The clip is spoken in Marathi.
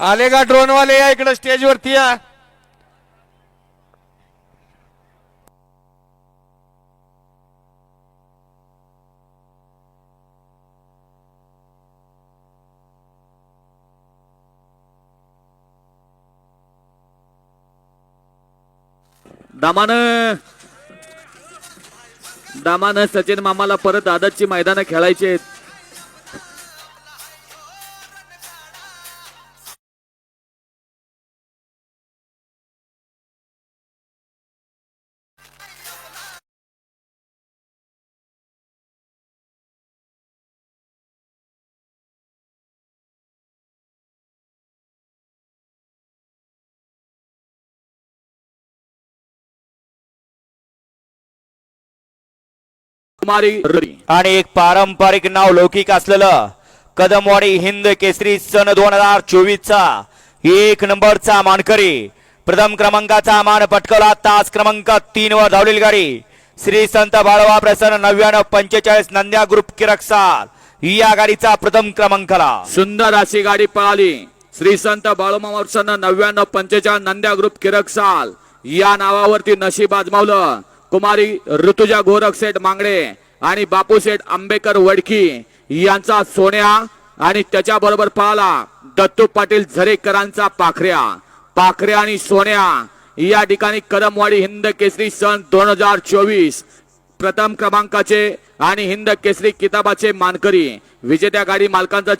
आले का ड्रोनवाले या इकडे स्टेजवरती या. दामान दामान सचिन मामाला परत दादाची मैदानं खेळायची आहेत. कुमारी. आणि एक पारंपरिक नाव लौकिक असलेलं कदमवाडी हिंद केसरी सन दोन हजार चोवीस चा एक नंबरचा मानकरी प्रथम क्रमांकाचा मान पटकवला. तास क्रमांक तीन वर धावलेली गाडी श्री संत बाळवा प्रसन्न नव्याण्णव पंचेचाळीस नंद्या ग्रुप किरकसाल या गाडीचा प्रथम क्रमांकाला. सुंदर अशी गाडी पळाली श्री संत बाळूमामा नव्याण्णव पंचेचाळीस नंद्या ग्रुप किरकसाल या नावावरती नशीब आजमावलं. कुमारी ऋतुजा गोरख सेठ मांगडे आणि बापू सेठ आंबेकर वडकी यांचा सोन्या आणि त्याच्याबरोबर पाहला दत्तू पाटील झरेकरांचा पाखऱ्या. पाखऱ्या आणि सोन्या या ठिकाणी कदमवाडी हिंद केसरी सन दोन हजार चोवीस. प्रथम क्रमांकाचे आणि हिंद केसरी किताबाचे मानकरी. विजेत्या गाडी मालकांचा